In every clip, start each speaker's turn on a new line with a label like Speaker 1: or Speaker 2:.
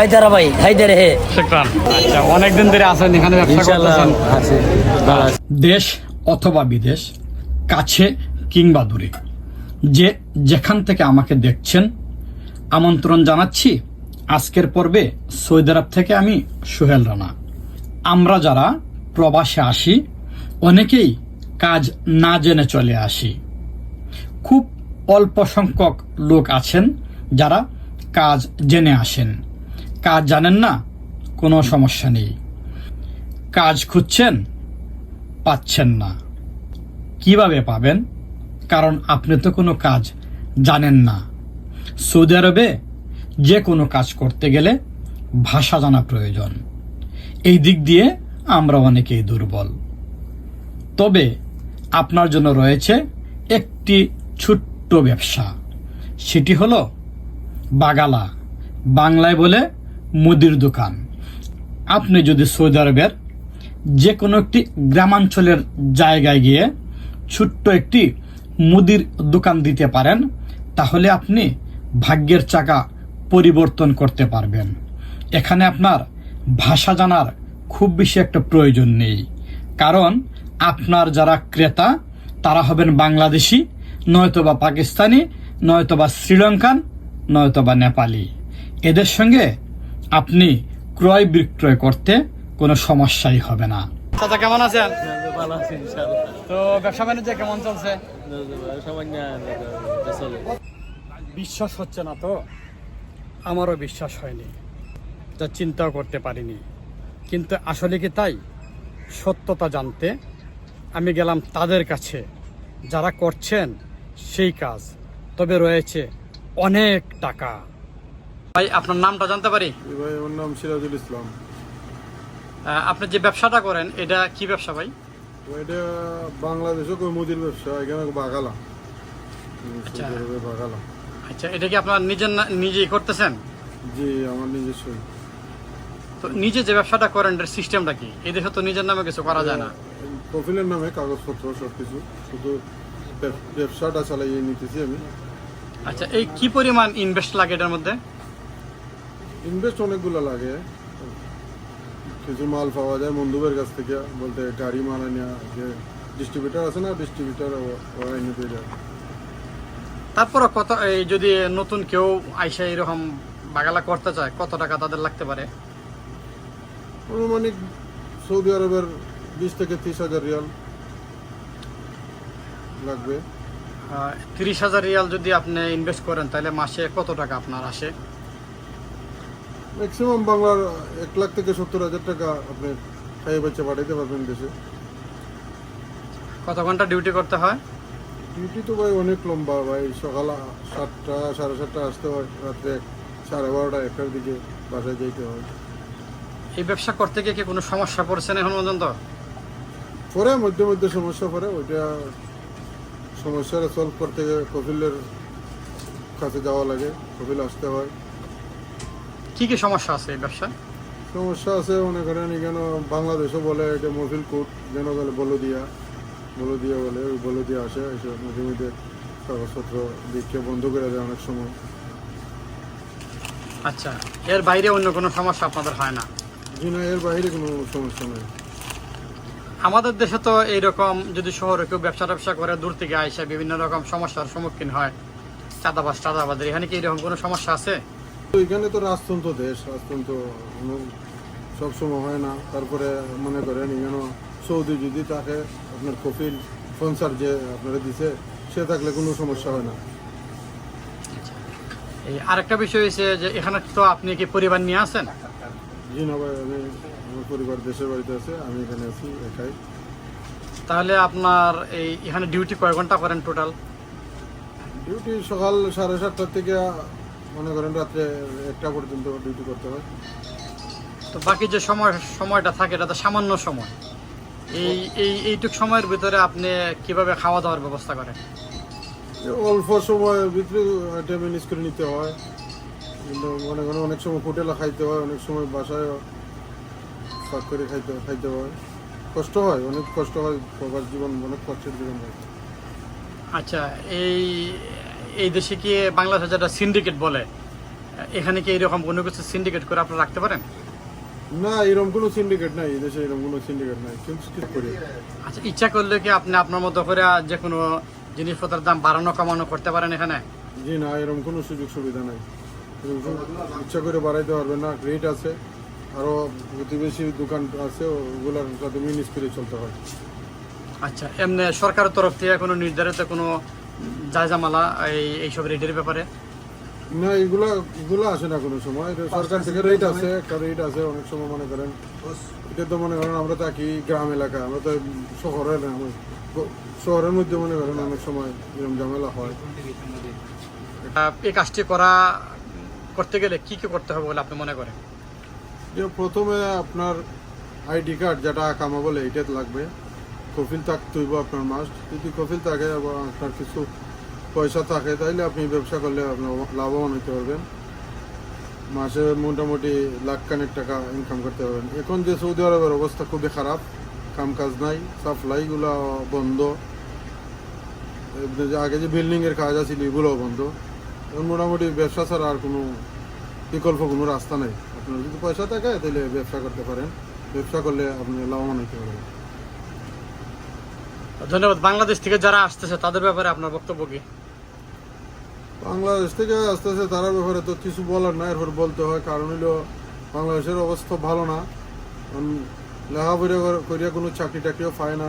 Speaker 1: হায়দারা ভাই হায়দারে হে।
Speaker 2: শুক্রান। আচ্ছা অনেকদিন ধরে আছেন এখানে ব্যবসা করতেছেন।
Speaker 3: আছে ভালো আছে।
Speaker 4: দেশ অথবা বিদেশ কাছে কিংবা দূরে যে যেখান থেকে আমাকে দেখছেন আমন্ত্রণ জানাচ্ছি আজকের পর্বে সৌদি আরব থেকে আমি সোহেল রানা। আমরা যারা প্রবাসে আসি অনেকেই কাজ না জেনে চলে আসি। খুব অল্প সংখ্যক লোক আছেন যারা কাজ জেনে আসেন। কাজ জানেন না, কোনো সমস্যা নেই। কাজ খুঁজছেন, পাচ্ছেন না। কীভাবে পাবেন? কারণ আপনি তো কোনো কাজ জানেন না। সৌদি আরবে যে কোনো কাজ করতে গেলে ভাষা জানা প্রয়োজন। এই দিক দিয়ে আমরা অনেকেই দুর্বল। তবে আপনার জন্য রয়েছে একটি ছোট্ট ব্যবসা। সেটি হলো বাগালা, বাংলায় বলে মুদির দোকান। আপনি যদি সৌদি আরবের যে কোনো একটি গ্রামাঞ্চলের জায়গায় গিয়ে ছোট্ট একটি মুদির দোকান দিতে পারেন, তাহলে আপনি ভাগ্যের চাকা পরিবর্তন করতে পারবেন। এখানে আপনার ভাষা জানার খুব বেশি একটা প্রয়োজন নেই। কারণ আপনার যারা ক্রেতা, তারা হবেন বাংলাদেশি, নয়তোবা পাকিস্তানি, নয়তোবা শ্রীলঙ্কান, নয়তোবা নেপালি। এদের সঙ্গে আপনি ক্রয় বিক্রয় করতে কোনো সমস্যাই হবে না।
Speaker 2: চাচা কেমন আছেন?
Speaker 3: ইনশাআল্লাহ।
Speaker 2: তো ব্যবসা বাণিজ্য কেমন চলছে?
Speaker 4: বিশ্বাস হচ্ছে না তো? আমারও বিশ্বাস হয়নি। যা চিন্তাও করতে পারিনি। কিন্তু আসলে কি তাই? সত্যতা জানতে আমি গেলাম তাদের কাছে। যারা করছেন সেই কাজ। তবে রয়েছে অনেক টাকা। ভাই আপনার নামটা জানতে পারি?
Speaker 5: ভাই আমার নাম সিরাজুল ইসলাম।
Speaker 4: আপনি যে ব্যবসাটা করেন এটা কি ব্যবসা ভাই?
Speaker 5: এটা বাংলাদেশও কই মুদির ব্যবসা এখানে বাগালা
Speaker 4: আচ্ছা।
Speaker 5: বাগালা
Speaker 4: আচ্ছা এটা কি আপনার নিজের নিজেই করতেছেন?
Speaker 5: জি আমার নিজস্ব।
Speaker 4: তো নিজে যে ব্যবসাটা করেন এটার সিস্টেমটা কি? এই দেশে তো নিজের নামে কিছু করা যায় না।
Speaker 5: কফিলের নামে কাগজপত্র সব কিছু শুধু ব্যবসাটা চালাইয়ে নিতেছি আমি।
Speaker 4: আচ্ছা এই কি পরিমাণ ইনভেস্ট লাগে এটার মধ্যে?
Speaker 5: ইনভেস্ট অনেকগুলো লাগে। কিছু মাল পাওয়া যায় বন্ধুদের কাছ থেকে বলতে গাড়ি মাল নেওয়া যে ডিস্ট্রিবিউটার আছে না ডিস্ট্রিবিউটার ওরা এনে দিয়ে যায়
Speaker 4: তারপরে কত এই যদি নতুন কেউ আইসা এরকম বাগালা করতে চায় কত টাকা তাদের লাগতে পারে?
Speaker 5: অনুমানিক সৌদি আরবের বিশ থেকে ত্রিশ হাজার রিয়াল লাগবে।
Speaker 4: তিরিশ হাজার রিয়াল যদি আপনি ইনভেস্ট করেন তাহলে মাসে কত টাকা আপনার আসে?
Speaker 5: ম্যাক্সিমাম বাংলার এক লাখ থেকে সত্তর হাজার টাকা আপনি খাইয়ে বাচ্চা পাঠাইতে পারবেন দেশে।
Speaker 4: কত ঘণ্টা ডিউটি করতে হয়?
Speaker 5: ডিউটি তো ভাই অনেক লম্বা ভাই সকাল সাতটা সাড়ে সাতটা আসতে হয় রাত্রে সাড়ে বারোটা একটার দিকে বাসায় যেতে হয়।
Speaker 4: এই ব্যবসা করতে গিয়ে কি কোনো সমস্যা পড়ছে না এখন পর্যন্ত?
Speaker 5: পরে মধ্যে মধ্যে সমস্যা পড়ে ওইটা সমস্যাটা সলভ করতে গিয়ে কপিলের কাছে যাওয়া লাগে কপিল আসতে হয়।
Speaker 4: কি কি সমস্যা আছে এই ব্যবসায়
Speaker 5: সমস্যা আছে মনে করেন এখানে বাংলাদেশও বলে এটা মফিল কোর্ট যেন বলে বলদিয়া বলদিয়া বলে ওই বলদিয়া আসে এসে মাঝে মধ্যে কাগজপত্র দেখে বন্ধ করে দেয় অনেক সময়।
Speaker 4: আচ্ছা এর বাইরে অন্য কোনো সমস্যা আপনাদের হয় না?
Speaker 5: জি না এর বাইরে কোনো সমস্যা নেই।
Speaker 4: আমাদের দেশে তো এইরকম যদি শহরে কেউ ব্যবসা ট্যাবসা করে দূর থেকে আইসা বিভিন্ন রকম সমস্যার সম্মুখীন হয়। চাঁদাবাজ চাঁদাবাজের এখানে কি এরকম কোনো সমস্যা আছে?
Speaker 5: এখানে তো রাজতন্ত্র দেশ রাজতন্ত্র সবসময় হয় না। তারপরে মনে করেন এখানে সৌদি যদি তাকে আপনার কপিল স্পন্সার যে আপনারা দিছে সে থাকলে কোনো সমস্যা হয় না।
Speaker 4: এই আরেকটা বিষয় হয়েছে যে এখানে তো আপনি কি পরিবার নিয়ে আসেন
Speaker 5: জি না ভাই আমি আমার পরিবার দেশের বাড়িতে আছে আমি এখানে আছি একাই।
Speaker 4: তাহলে আপনার এই এখানে ডিউটি কয় ঘণ্টা করেন টোটাল
Speaker 5: ডিউটি সকাল সাড়ে সাতটার থেকে মনে করেন রাত্রে একটা পর্যন্ত ডিউটি করতে হয়।
Speaker 4: তো বাকি যে সময় সময়টা থাকে এটা তো সামান্য সময়। এই এই এইটুক সময়ের ভিতরে আপনি কীভাবে খাওয়া দাওয়ার ব্যবস্থা করেন?
Speaker 5: অল্প সময়ের ভিতরে এটা ম্যানেজ করে নিতে হয়। কিন্তু মনে করেন অনেক সময় হোটেলে খাইতে হয় অনেক সময় বাসায় পাক করে খাইতে খাইতে হয়। কষ্ট হয় অনেক কষ্ট হয় প্রবাস জীবন অনেক কষ্টের জীবন হয়।
Speaker 4: আচ্ছা এই এই দেশে কি বাংলাদেশে যেটা সিন্ডিকেট বলে এখানে কি এরকম কোনো কিছু সিন্ডিকেট করে আপনারা রাখতে পারেন?
Speaker 5: না এরকম কোনো সিন্ডিকেট নাই এই দেশে এরকম কোনো সিন্ডিকেট নাই কিন্তু করি?
Speaker 4: আচ্ছা ইচ্ছা করলে কি আপনি আপনার মতো করে যে কোনো জিনিসপত্রের দাম বাড়ানো কমানো করতে পারেন এখানে?
Speaker 5: জি না এরকম কোনো সুযোগ সুবিধা নাই। ইচ্ছা করে বাড়াইতে পারবে না রেট আছে আরও প্রতিবেশী দোকান আছে ওগুলোর সাথে মিনিস করে চলতে হয়।
Speaker 4: আচ্ছা এমনি সরকারের তরফ থেকে কোনো নির্ধারিত কোনো জায়জামালা এই এইসব রেটের ব্যাপারে।
Speaker 5: না এগুলা এগুলো আসে না কোনো সময়। সরকার থেকে রেট আছে একটা রেট আছে অনেক সময় মনে করেন। এটা তো মনে করেন আমরা থাকি গ্রাম এলাকা আমরা তো শহরে না শহরের মধ্যে মনে করেন অনেক সময় এরকম ঝামেলা হয়।
Speaker 4: এই কাজটি করা করতে গেলে কি কি করতে হবে বলে আপনি মনে করেন?
Speaker 5: যে প্রথমে আপনার আইডি কার্ড যেটা কামা বলে এটা লাগবে। কফিল থাকতে হইব আপনার মাস্ট যদি কফিল থাকে এবং আপনার কিছু পয়সা থাকে তাহলে আপনি ব্যবসা করলে আপনার লাভবান হতে পারবেন। মাসে মোটামুটি লাখ খানেক টাকা ইনকাম করতে পারবেন। এখন যে সৌদি আরবের অবস্থা খুবই খারাপ কাম কাজ নাই সাপ্লাইগুলো বন্ধ। আগে যে বিল্ডিংয়ের কাজ আছিল, এগুলোও বন্ধ। এখন মোটামুটি ব্যবসা ছাড়া আর কোনো বিকল্প, কোনো রাস্তা নেই। আপনার যদি পয়সা থাকে তাহলে ব্যবসা করতে পারেন। ব্যবসা করলে আপনি লাভবান হতে পারবেন।
Speaker 4: ধন্যবাদ। বাংলাদেশ থেকে যারা আসতেছে, তাদের ব্যাপারে আপনার বক্তব্য কি?
Speaker 5: বাংলাদেশ থেকে আসতেছে আস্তে তারা ব্যাপারে তো কিছু বলার না এরপর বলতে হয়। কারণ হলো বাংলাদেশের অবস্থা ভালো না। লেখাপড়া করিয়া কোনো চাকরি টাকরিও পায় না।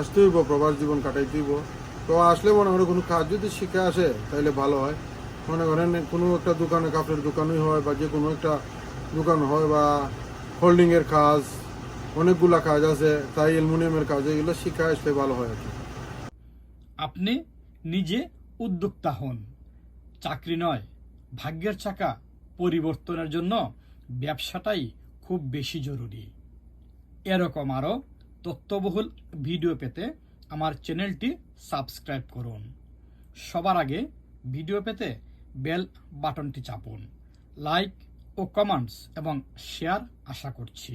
Speaker 5: আসতে হইব, প্রবাস জীবন কাটাইতে হইব। তো আসলে মনে করেন, কোনো কাজ যদি শিখে আসে তাহলে ভালো হয়। মনে করেন, কোনো একটা দোকানে কাপড়ের দোকানই হয় বা যে কোনো একটা দোকান হয় বা হোল্ডিংয়ের কাজ অনেকগুলা কাজ আছে, তাই অ্যালুমিনিয়ামের কাজ, এগুলো শিখে আসলে ভালো হয়
Speaker 4: আপনি নিজে উদ্যোক্তা হন। চাকরি নয়, ভাগ্যের চাকা। পরিবর্তনের জন্য ব্যবসাটাই খুব বেশি জরুরি। এরকম আরও তথ্যবহুল ভিডিও পেতে আমার চ্যানেলটি সাবস্ক্রাইব করুন। সবার আগে ভিডিও পেতে বেল বাটনটি চাপুন। লাইক ও কমেন্টস এবং শেয়ার আশা করছি।